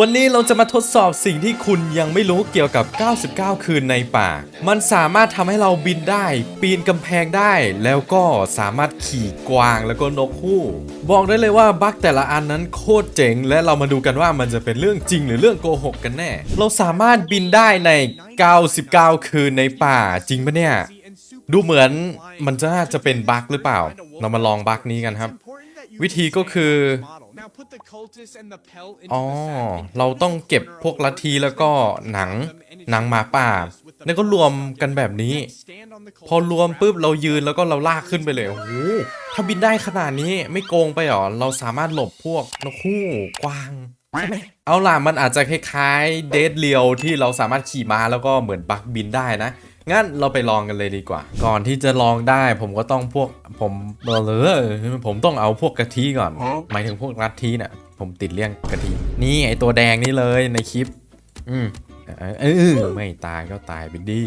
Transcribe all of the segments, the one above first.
วันนี้เราจะมาทดสอบสิ่งที่คุณยังไม่รู้เกี่ยวกับ 99 คืนในป่า มันสามารถทำให้เราบินได้ ปีนกำแพงได้ แล้วก็สามารถขี่กวางแล้วก็นกฮูก บอกได้เลยว่าบั๊กแต่ละอันนั้นโคตรเจ๋ง และเรามาดูกันว่ามันจะเป็นเรื่องจริงหรือเรื่องโกหกกันแน่ เราสามารถบินได้ใน 99 คืนในป่าจริงปะเนี่ย ดูเหมือนมันจะน่าจะเป็นบั๊กหรือเปล่า เรามาลองบั๊กนี้กันครับ วิธีก็คือ อ๋อ เราต้องเก็บพวกลัทธิแล้วก็หนังหนังหมาป่า แล้วก็รวมกันแบบนี้ พอรวมปุ๊บเรายืนแล้วก็เราลากขึ้นไปเลยโอ้โหถ้าบินได้ขนาดนี้ไม่โกงไปหรอ เราสามารถหลบพวกนกฮูกกวางใช่ไหมเอาล่ะมันอาจจะคล้ายๆเดทเรียวที่เราสามารถขี่ม้าแล้วก็เหมือนบักบินได้นะ งั้นเราไปลองกันเลยดีกว่า ก่อนที่จะลองได้ผมก็ต้องพวกผมเบลอผมต้องเอาพวกกะทิก่อน หมายถึงพวกลัทธิเนี่ยผมติดเลี่ยงกะทินี่ไอตัวแดงนี่เลยในคลิป อืม เออไม่ตายก็ตายไปดิ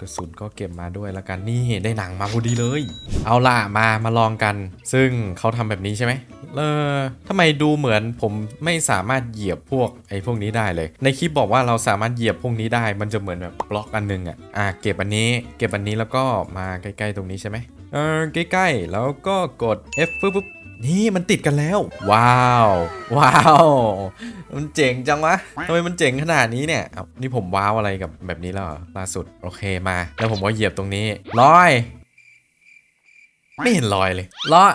กระสุนก็เก็บมาด้วยแล้วกันนี่ได้หนังมาพอดีเลย เอาล่ะมามาลองกัน ซึ่งเขาทำแบบนี้ใช่ไหมเออทำไมดูเหมือนผมไม่สามารถเหยียบพวกไอ้พวกนี้ได้เลย ในคลิปบอกว่าเราสามารถเหยียบพวกนี้ได้ มันจะเหมือนแบบบล็อกอันนึงอะอะเก็บอันนี้ เก็บอันนี้แล้วก็มาใกล้ๆตรงนี้ใช่ไหมเออใกล้ๆแล้วก็กด F ปุ๊บ นี่มันติดกันแล้ว ว้าว ว้าว มันเจ๋งจังวะทำไมมันเจ๋งขนาดนี้เนี่ยนี่ผมว้าวอะไรกับแบบนี้แล้วล่าสุดโอเคมา แล้วผมก็เหยียบตรงนี้ลอย ไม่เห็นลอยเลยลอย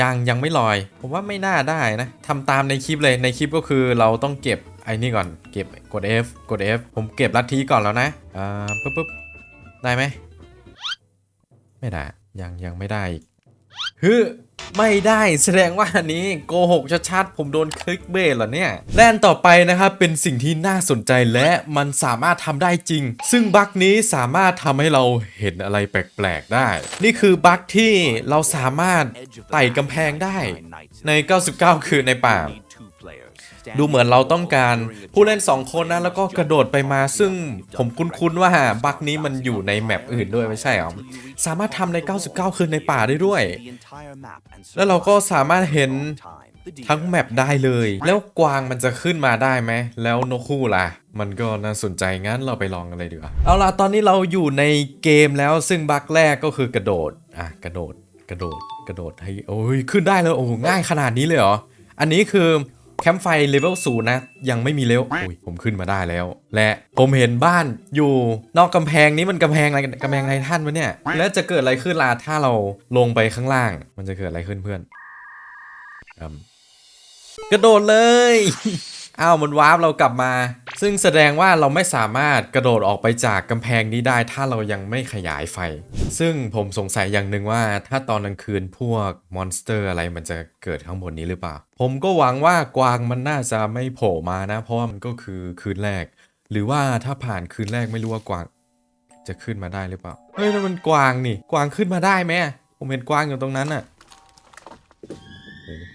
ยังยังไม่ลอย ผมว่าไม่น่าได้นะทำตามในคลิปเลยในคลิปก็คือเราต้องเก็บไอ้นี่ก่อนเก็บกด F กด F ผมเก็บลัทธิก่อนแล้วนะอ่าปุ๊บปุ๊บได้ไหมไม่ได้ยังยังไม่ได้อีกฮึ ไม่ได้แสดงว่าอันนี้โกหกชัดๆผมโดนคลิกเบสเหรอเนี่ยแลนต่อไปนะครับเป็นสิ่งที่น่าสนใจและมันสามารถทำได้จริง ซึ่งบั๊กนี้สามารถทำให้เราเห็นอะไรแปลกๆได้ นี่คือบั๊กที่เราสามารถไต่กำแพงได้ใน 99 คืนในป่า ดูเหมือนเราต้องการผู้เล่น 2 คนนะ แล้วก็กระโดดไปมาซึ่งผมคุ้นๆว่าบั๊กนี้มันอยู่ในแมปอื่นด้วยไม่ใช่หรอ สามารถทำใน 99 คืนในป่าได้ด้วย แล้วเราก็สามารถเห็นทั้งแมปได้เลย แล้วกวางมันจะขึ้นมาได้ไหม แล้วนกคู่ล่ะ มันก็น่าสนใจงั้นเราไปลองกันเลยดีกว่า เอาล่ะ ตอนนี้เราอยู่ในเกมแล้วซึ่งบั๊กแรกก็คือกระโดด อะ กระโดด กระโดด กระโดดให้โอ้ย ขึ้นได้เลยโอ้ง่ายขนาดนี้เลยเหรอ อันนี้คือ แคมป์ไฟเลเวลศูนย์นะ ยังไม่มีเลเวลอุ้ยผมขึ้นมาได้แล้ว และผมเห็นบ้านอยู่นอกกำแพงนี้มันกำแพงอะไรกำแพงอะไรท่านวะเนี่ย แล้วจะเกิดอะไรขึ้นล่ะถ้าเราลงไปข้างล่าง มันจะเกิดอะไรขึ้นเพื่อนกระโดดเลย อ้าวมันวาร์ปเรากลับมา ซึ่งแสดงว่าเราไม่สามารถกระโดดออกไปจากกำแพงนี้ได้ ถ้าเรายังไม่ขยายไฟ ซึ่งผมสงสัยอย่างหนึ่งว่า ถ้าตอนกลางคืนพวกมอนสเตอร์อะไรมันจะเกิดข้างบนนี้หรือเปล่า ผมก็หวังว่ากวางมันน่าจะไม่โผล่มานะ เพราะมันก็คือคืนแรก หรือว่าถ้าผ่านคืนแรกไม่รู้ว่ากวาง จะขึ้นมาได้หรือเปล่า เฮ้ยนั่นมันกวางนี่ กวางขึ้นมาได้ไหมผมเห็นกวางอยู่ตรงนั้นอะ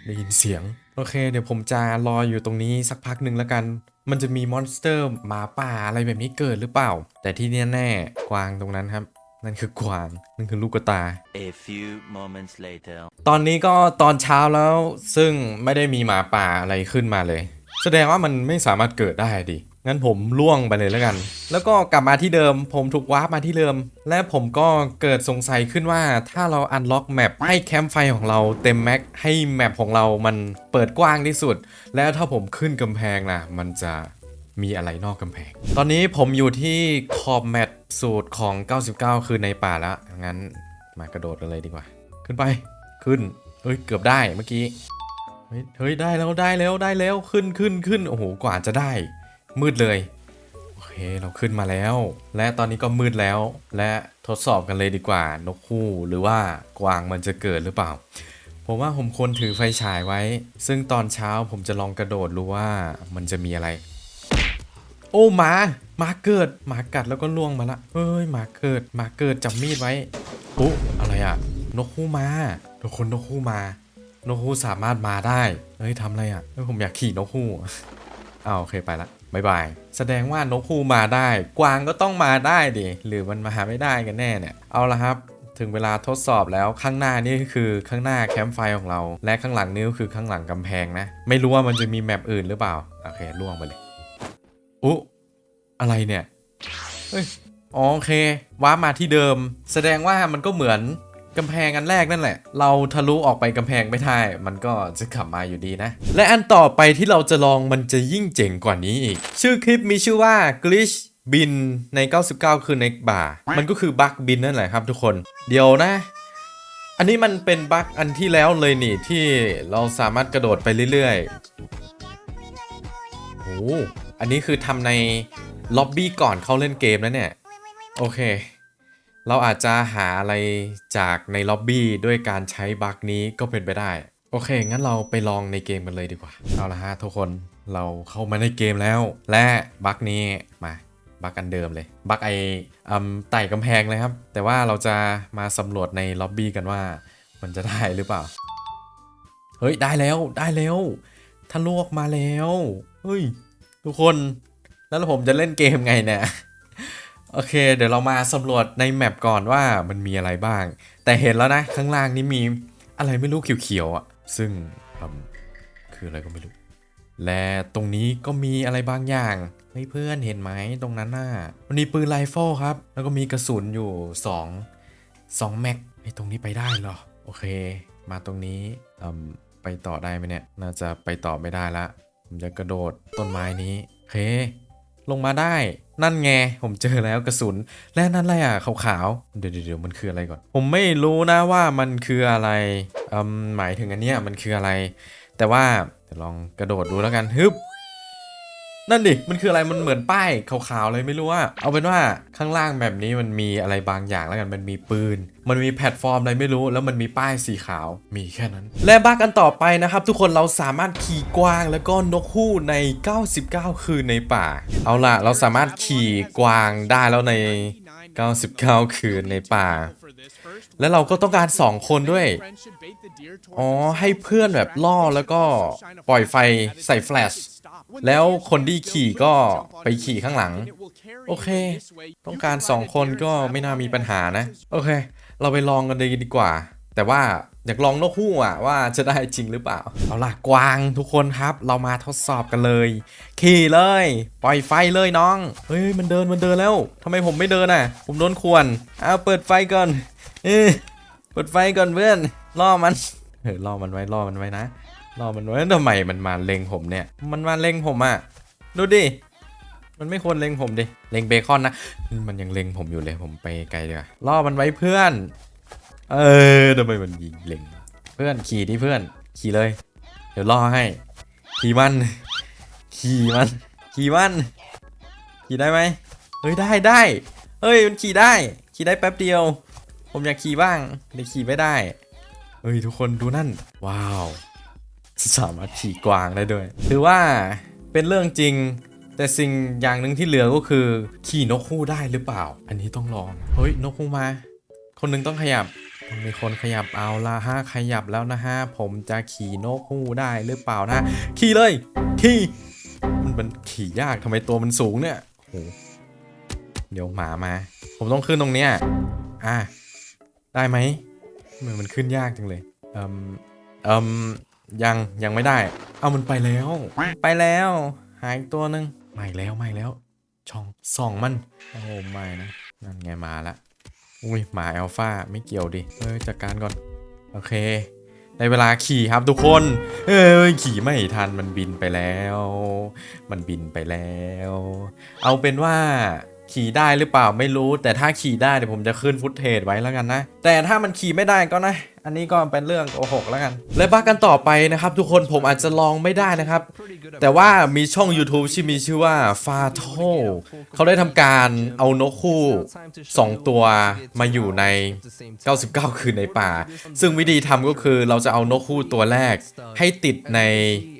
ได้ยินเสียง โอเค เดี๋ยวผมจะรออยู่ตรงนี้สักพักหนึ่งแล้วกัน มันจะมีมอนสเตอร์หมาป่าอะไรแบบนี้เกิดหรือเปล่า แต่ที่แน่ๆกวางตรงนั้นครับ นั่นคือกวาง นั่นคือลูกกระตา A few moments later. ตอนนี้ก็ตอนเช้าแล้วซึ่งไม่ได้มีหมาป่าอะไรขึ้นมาเลย แสดงว่ามันไม่สามารถเกิดได้ดิ งั้นผมล่วงไปเลยแล้วกัน แล้วก็กลับมาที่เดิม ผมถูกวาร์ปมาที่เดิม และผมก็เกิดสงสัยขึ้นว่าถ้าเราอันล็อกแมปให้แคมป์ไฟของเราเต็มแม็กให้แมปของเรามันเปิดกว้างที่สุด แล้วถ้าผมขึ้นกำแพงนะมันจะมีอะไรนอกกำแพง ตอนนี้ผมอยู่ที่ขอบแมปสูตรของ 99 คือในป่าแล้ว งั้นมากระโดดกันเลยดีกว่า ขึ้นไป ขึ้น เฮ้ย เกือบได้เมื่อกี้ เฮ้ยเฮ้ยได้แล้ว ได้แล้ว ได้แล้ว ขึ้นขึ้นขึ้น โอ้โห กว่าจะได้ มืดเลยโอเคเราขึ้นมาแล้ว และตอนนี้ก็มืดแล้ว และทดสอบกันเลยดีกว่านกคู่หรือว่ากวางมันจะเกิดหรือเปล่า ผมว่าผมควรถือไฟฉายไว้ ซึ่งตอนเช้าผมจะลองกระโดดดูว่ามันจะมีอะไร โอ้หมาหมาเกิดหมากัดแล้วก็ล่วงมาละเฮ้ยหมาเกิดหมาเกิดจับมีดไว้โอ้อะไรอะนกคู่มาทุกคนนกคู่มานกคู่สามารถมาได้ เฮ้ยทำอะไรอะเฮ้ยผมอยากขี่นก คู่อ้าโอเคไปละบายบาย แสดงว่านกคูมาได้ กวางก็ต้องมาได้ดิ หรือมันมาหาไม่ได้กันแน่เนี่ย เอาละครับ ถึงเวลาทดสอบแล้วข้างหน้านี่คือข้างหน้าแคมป์ไฟของเรา และข้างหลังนี่ก็คือข้างหลังกำแพงนะ ไม่รู้ว่ามันจะมีแมปอื่นหรือเปล่า โอเคล่วงไปเลยอุ๊อะไรเนี่ย เฮ้ย อ๋อโอเคว้าร์ปมาที่เดิม แสดงว่ามันก็เหมือน กำแพงอันแรกนั่นแหละ เราทะลุออกไปกำแพงไม่ได้ มันก็จะกลับมาอยู่ดีนะ และอันต่อไปที่เราจะลองมันจะยิ่งเจ๋งกว่านี้อีก ชื่อคลิปมีชื่อว่า glitch บินใน 99 คืนในบ่ามันก็คือบั๊กบินนั่นแหละครับทุกคน เดี๋ยวนะ อันนี้มันเป็นบั๊กอันที่แล้วเลยนี่ที่เราสามารถกระโดดไปเรื่อยๆโอ้อันนี้คือทำในล็อบบี้ก่อนเข้าเล่นเกมแล้วเนี่ย โอเค เราอาจจะหาอะไรจากในล็อบบี้ด้วยการใช้บั๊กนี้ก็เป็นไปได้ โอเค งั้นเราไปลองในเกมกันเลยดีกว่า เอาละฮะทุกคนเราเข้ามาในเกมแล้ว และบั๊กนี้มาบั๊กอันเดิมเลยบั๊กไออืมไต่กำแพงเลยครับ แต่ว่าเราจะมาสำรวจในล็อบบี้กันว่า มันจะได้หรือเปล่า เฮ้ยได้แล้วได้แล้วทะลวกมาแล้วเฮ้ยทุกคนแล้วผมจะเล่นเกมไงเนี่ย โอเค เดี๋ยวเรามาสำรวจในแมปก่อนว่ามันมีอะไรบ้าง แต่เห็นแล้วนะ ข้างล่างนี้มีอะไรไม่รู้เขียวๆอะ ซึ่งคืออะไรก็ไม่รู้ และตรงนี้ก็มีอะไรบางอย่างเฮ้เพื่อนเห็นไหมตรงนั้นน่ะมันมีปืนไรเฟิลครับ แล้วก็มีกระสุนอยู่2 2แม็กไอ้ตรงนี้ไปได้เหรอ โอเค มาตรงนี้อืมไปต่อได้ไหมเนี่ย น่าจะไปต่อไม่ได้ละ ผมจะกระโดดต้นไม้นี้โอเค ลงมาได้ นั่นไงผมเจอแล้วกระสุน และนั่นอะไรอะขาวๆเดี๋ยวเดี๋ยวมันคืออะไรก่อน ผมไม่รู้นะว่ามันคืออะไรอืมหมายถึงอันเนี้ยมันคืออะไร แต่ว่าเดี๋ยวลองกระโดดดูแล้วกันฮึบ นั่นดิ มันคืออะไร มันเหมือนป้ายขาวๆเลยไม่รู้ว่า เอาเป็นว่าข้างล่างแบบนี้มันมีอะไรบางอย่างแล้วกัน มันมีปืน มันมีแพลตฟอร์มอะไรไม่รู้ แล้วมันมีป้ายสีขาว มีแค่นั้น และบักกันต่อไปนะครับ ทุกคนเราสามารถขี่กวางแล้วก็นกฮู้ใน 99 คืนในป่า เอาล่ะ เราสามารถขี่กวางได้แล้วใน 99 คืนในป่า และเราก็ต้องการ 2 คนด้วย อ๋อ ให้เพื่อนแบบล่อแล้วก็ปล่อยไฟใส่แฟลช แล้วคนที่ขี่ก็ไปขี่ข้างหลัง โอเค ต้องการ 2 คนก็ไม่น่ามีปัญหานะ โอเค เราไปลองกันเลยดีกว่า แต่ว่าอยากลองนกฮู่อะว่าจะได้จริงหรือเปล่า เอาล่ะกวางทุกคนครับ เรามาทดสอบกันเลย ขี่เลย ปล่อยไฟเลยน้อง เฮ้ยมันเดินมันเดินแล้วทำไมผมไม่เดินอะ ผมโดนควรเอาเปิดไฟก่อน เออเปิดไฟก่อนเพื่อนล่อมันเออล่อมันไว้ล่อมันไว้นะล่อมันไว้ทำไมมันมาเล็งผมเนี่ย มันมาเล็งผมอะดูดิมันไม่ควรเล็งผมดิ เล็งเบคอนนะ มันยังเล็งผมอยู่เลย ผมไปไกลดีกว่าล่อมันไว้เพื่อน เออทำไมมันยิงเล็งเพื่อนขี่ดิเพื่อน ขี่เลย เดี๋ยวล่อให้ ขี่มัน ขี่มัน ขี่มัน ขี่ได้ไหมเฮ้ยได้ได้ เฮ้ยมันขี่ได้ ขี่ได้แป๊บเดียว ผมอยากขี่บ้างแต่ขี่ไม่ได้ เฮ้ยทุกคนดูนั่น ว้าว สามารถขี่กวางได้ด้วย ถือว่าเป็นเรื่องจริงแต่สิ่งอย่างหนึ่งที่เหลือก็คือ ขี่นกฮูกได้หรือเปล่า อันนี้ต้องลอง เฮ้ยนกฮูกมา คนหนึงต้องขยับ มีคนขยับเอาละฮะขยับแล้วนะฮะผมจะขี่นกฮูกได้หรือเปล่านะขี่เลยขี่มันมันขี่ยากทำไมตัวมันสูงเนี่ยโอ้โหเดี๋ยวหมามา ผมต้องขึ้นตรงเนี้ยอะได้ไหมทำไมมันขึ้นยากจังเลยเอืมเอืมยังยังไม่ได้ เอามันไปแล้ว ไปแล้ว หายตัวหนึ่งไม่แล้วไม่แล้ว ช่องส่องมัน โอ้ไม่นะนั่นไงมาละ อุ้ยหมาอัลฟาไม่เกี่ยวดิเออจัดการก่อน โอเค ในเวลาขี่ครับทุกคน เอ้ยขี่ไม่ทันมันบินไปแล้ว มันบินไปแล้ว เอาเป็นว่าขี่ได้หรือเปล่าไม่รู้ แต่ถ้าขี่ได้เดี๋ยวผมจะขึ้นฟุตเทจไว้แล้วกันนะ แต่ถ้ามันขี่ไม่ได้ก็นะอันนี้ก็เป็นเรื่องโกหกแล้วกัน และบ้ากันต่อไปนะครับ ทุกคนผมอาจจะลองไม่ได้นะครับ แต่ว่ามีช่อง YouTube ที่มีชื่อว่า f a t o เขาได้ทำการเอานกคู่ 2 ตัวมาอยู่ใน 99 คืนในป่า ซึ่งวิธีทำก็คือเราจะเอานกคู่ตัวแรก ให้ติดใน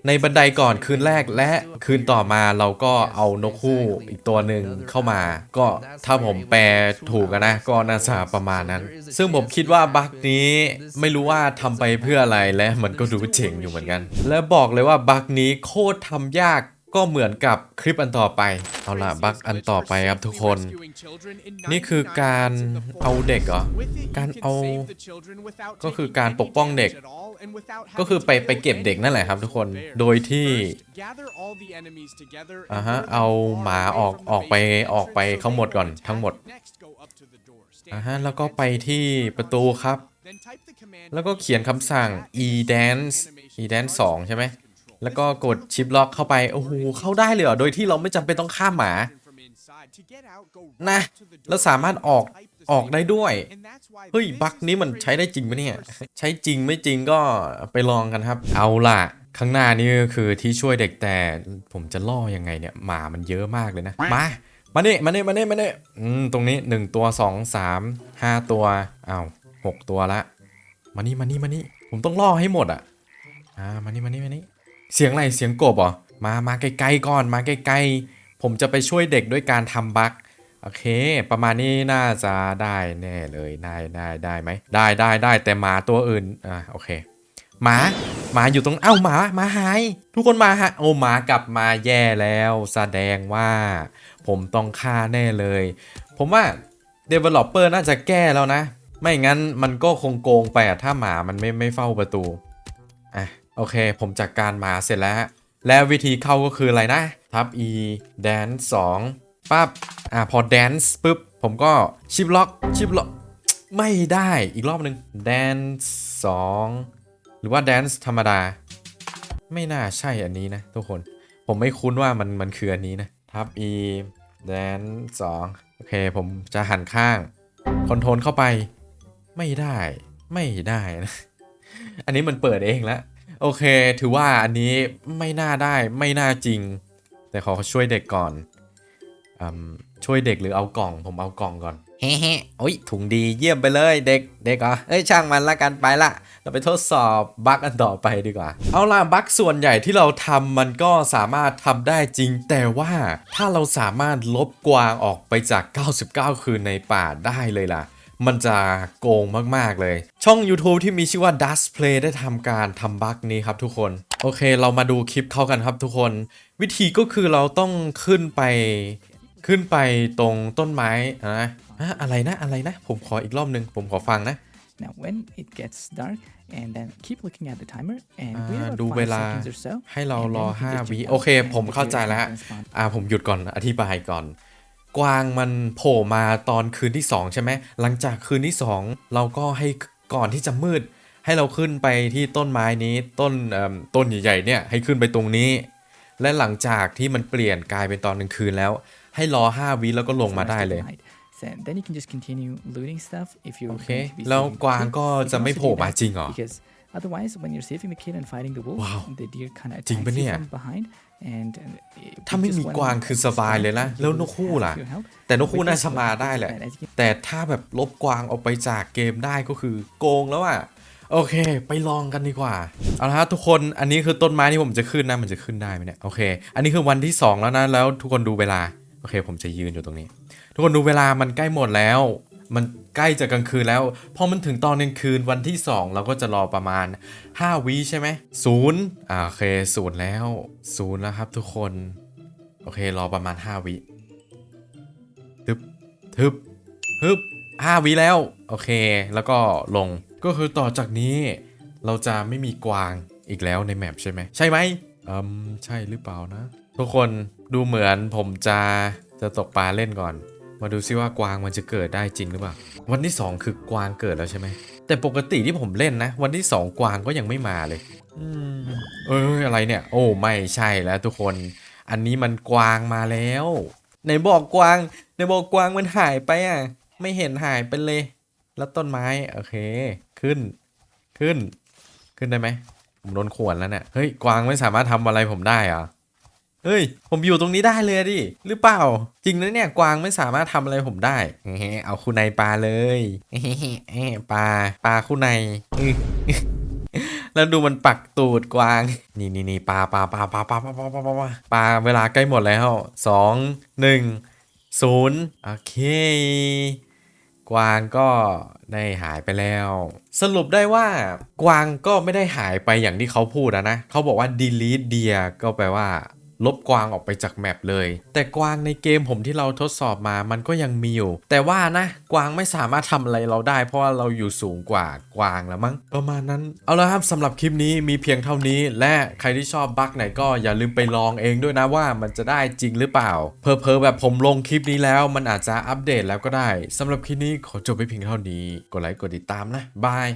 ในบันไดก่อนคืนแรกและคืนต่อมาเราก็เอานกคู่อีกตัวหนึ่งเข้ามา ก็ถ้าผมแปลถูกนะก็น่าจะประมาณนั้น ซึ่งผมคิดว่าบั๊กนี้ไม่รู้ว่าทำไปเพื่ออะไรและมันก็ดูเจ๋งอยู่เหมือนกัน และบอกเลยว่าบั๊กนี้โคตรทำยาก ก็เหมือนกับคลิปอันต่อไป เอาละบั๊กอันต่อไปครับทุกคน นี่คือการเอาเด็กเหรอ การเอา ก็คือการปกป้องเด็ก ก็คือไปไปเก็บเด็กนั่นแหละครับทุกคน โดยที่อ่าฮะ เอาหมาออกออกไปออกไปทั้งหมดก่อนทั้งหมดอ่าฮะ แล้วก็ไปที่ประตูครับ แล้วก็เขียนคำสั่ง e dance e dance 2 ใช่ไหม แล้วก็กดชิปล็อกเข้าไป โอ้โห เข้าได้เลยเหรอ โดยที่เราไม่จำเป็นต้องฆ่าหมา นะ แล้วสามารถออกออกได้ด้วย เฮ้ย บั๊กนี้มันใช้ได้จริงไหมเนี่ย ใช้จริงไม่จริงก็ไปลองกันครับ เอาล่ะ ข้างหน้านี่คือที่ช่วยเด็กแต่ผมจะล่อยังไงเนี่ย หมามันเยอะมากเลยนะ มามาเนี่มาเนี่มาเนี่มาเนี่อืมตรงนี้หนึ่งตัวสองสามห้าตัวอ้าวหกตัวละ มานี่มานี่มานี่ ผมต้องล่อให้หมดอะ อ่า มานี่มานี่มานี่ เสียงอะไร เสียงกบเหรอ มา มาไกลๆก่อน มาไกลๆผมจะไปช่วยเด็กด้วยการทำบั๊กโอเค ประมาณนี้น่าจะได้แน่เลย ได้ได้ได้ไหม ได้ได้ได้แต่หมาตัวอื่น อ่าโอเค หมา หมาอยู่ตรง เอ้าหมา หมาหาย ทุกคนมาฮะ โอ้หมากลับมาแย่แล้ว แสดงว่า ผมต้องฆ่าแน่เลย ผมว่า Developer น่าจะแก้แล้วนะ ไม่งั้นมันก็คงโกงไปอะถ้าหมามันไม่ไม่เฝ้าประตู โอเค ผมจัดกการหมาเสร็จแล้ว แล้ววิธีเข้าก็คืออะไรนะ ทับ e dance 2ปั๊บ อะพอ dance ปุ๊บ ผมก็ชิปล็อกชิปล็อก ไม่ได้อีกรอบหนึ่ง dance 2 หรือว่า dance ธรรมดา ไม่น่าใช่อันนี้นะทุกคน ผมไม่คุ้นว่ามันมันคืออันนี้นะ ทับ e dance 2 โอเค ผมจะหันข้าง คอนโทรลเข้าไป ไม่ได้ ไม่ได้นะ อันนี้มันเปิดเองแล้ว โอเค ถือว่าอันนี้ไม่น่าได้ไม่น่าจริง แต่ขอช่วยเด็กก่อนอมช่วยเด็กหรือเอากล่อง ผมเอากล่องก่อนเฮ้เฮ้โอ้ยถุงดีเยี่ยมไปเลยเด็กเด็กเหรอเอ้ยช่างมันละกันไปละ เราไปทดสอบบั๊กอันต่อไปดีกว่า เอาล่ะบั๊กส่วนใหญ่ที่เราทำมันก็สามารถทำได้จริง แต่ว่าถ้าเราสามารถลบกวางออกไปจาก 99 คืนในป่าได้เลยล่ะ มันจะโกงมากๆเลย ช่อง YouTube ที่มีชื่อว่า Dust Play ได้ทำการทำบั๊กนี้ครับทุกคน โอเค เรามาดูคลิปเขากันครับทุกคน วิธีก็คือเราต้องขึ้นไป ขึ้นไปตรงต้นไม้นะอะอะไรนะอะไรนะ ผมขออีกรอบหนึ่งผมขอฟังนะ Now, when it gets dark, and then keep looking at the timer, and wait อ่า about ดู five เวลา seconds or so. ให้เรา and รอ then you can just 5วิ check โอ out เค and ผม the เข้าใจ deer แล้ว can spawn. อ่าผมหยุดก่อนอธิบายก่อน กวางมันโผล่มาตอนคืนที่ 2 ใช่ไหมหลังจากคืนที่ 2 เราก็ให้ก่อนที่จะมืด ให้เราขึ้นไปที่ต้นไม้นี้ต้นเอิ่มต้นใหญ่ๆเนี่ยให้ขึ้นไปตรงนี้ และหลังจากที่มันเปลี่ยนกลายเป็นตอนกลางคืนแล้ว ให้รอ5วิแล้วก็ลง for มา the rest ได้ of the เลย night. So then you can just continue looting stuff if you're โอเค going to be แล้ว saving the กวาง kid. ก็ You จะ can ไม่ also โผล่ do มา that จริงเหรอ Because otherwise, when you're saving the kid and fighting the wolf, Wow. the deer kind of จริง attacks ปะเนี่ย you from behind. And uh, it- ถ้า we ไม่ just มี went กวาง and คือสบายเลยนะ started แล้ว to น lose กคู่ half ล่ะ of your health. แต่นกคู่ With น่า this จะ one, มา it's ได้ just แหละ that as you can แต่ถ้าแบบลบกวางออกไปจากเกมได้ก็คือโกงแล้วอะโอเค ไปลองกันดีกว่า เอาละครับทุกคน อันนี้คือต้นไม้ที่ผมจะขึ้นนะ มันจะขึ้นได้ไหมเนี่ย โอเค อันนี้คือวันที่ 2 แล้วนะ แล้วทุกคนดูเวลา โอเค ผมจะยืนอยู่ตรงนี้ ทุกคนดูเวลามันใกล้หมดแล้ว มันใกล้จะกลางคืนแล้ว พอมันถึงตอนกลางคืนวันที่ 2 เราก็จะรอประมาณ 5วิใช่ไหมศูนย์อ่าโอเคศูนย์แล้วศูนย์แล้วครับทุกคน โอเครอประมาณ 5วิทึบทึบฮึบห้าวิแล้ว โอเค แล้วก็ลงก็คือต่อจากนี้ เราจะไม่มีกวางอีกแล้วในแมปใช่ไหมใช่ไหมอืมใช่หรือเปล่านะ ทุกคนดูเหมือนผมจะจะตกปลาเล่นก่อน มาดูซิว่ากวางมันจะเกิดได้จริงหรือเปล่า วันที่ 2 คือกวางเกิดแล้วใช่ไหม แต่ปกติที่ผมเล่นนะ วันที่ 2 กวางก็ยังไม่มาเลยอืมเอ้ยอะไรเนี่ย โอ้ไม่ใช่แล้วทุกคน อันนี้มันกวางมาแล้วในบอกกวางในบอกกวางมันหายไปอะ ไม่เห็นหายไปเลย แล้วต้นไม้โอเค ขึ้น ขึ้น ขึ้นได้ไหมผมโดนขวนแล้วเนี่ยเฮ้ยกวางไม่สามารถทำอะไรผมได้เหรอ เฮ้ย ผมอยู่ตรงนี้ได้เลยดิ หรือเปล่า จริงนะเนี่ย กวางไม่สามารถทำอะไรผมได้เฮ้เอาคู่ในปลาเลยเฮ้ปลา ปลาคู่ในแล้วดูมันปักตูดกวาง นี่นี่นี่ปลาปลาปลาปลาปลาปลาปลาปลาปลาปลาเวลาใกล้หมดแล้วสองหนึ่งศูนย์โอเค กวางก็ได้หายไปแล้ว สรุปได้ว่ากวางก็ไม่ได้หายไปอย่างที่เขาพูดอะนะ เขาบอกว่า delete deer ก็แปลว่า ลบกวางออกไปจากแมปเลย แต่กวางในเกมผมที่เราทดสอบมามันก็ยังมีอยู่ แต่ว่านะกวางไม่สามารถทำอะไรเราได้ เพราะว่าเราอยู่สูงกว่ากวางแล้วมั้งประมาณนั้น เอาละครับสำหรับคลิปนี้มีเพียงเท่านี้ และใครที่ชอบบั๊กไหนก็อย่าลืมไปลองเองด้วยนะว่ามันจะได้จริงหรือเปล่า เพอเพอแบบผมลงคลิปนี้แล้ว มันอาจจะอัปเดตแล้วก็ได้สำหรับคลิปนี้ขอจบไปเพียงเท่านี้ กดไลค์กดติดตามนะบาย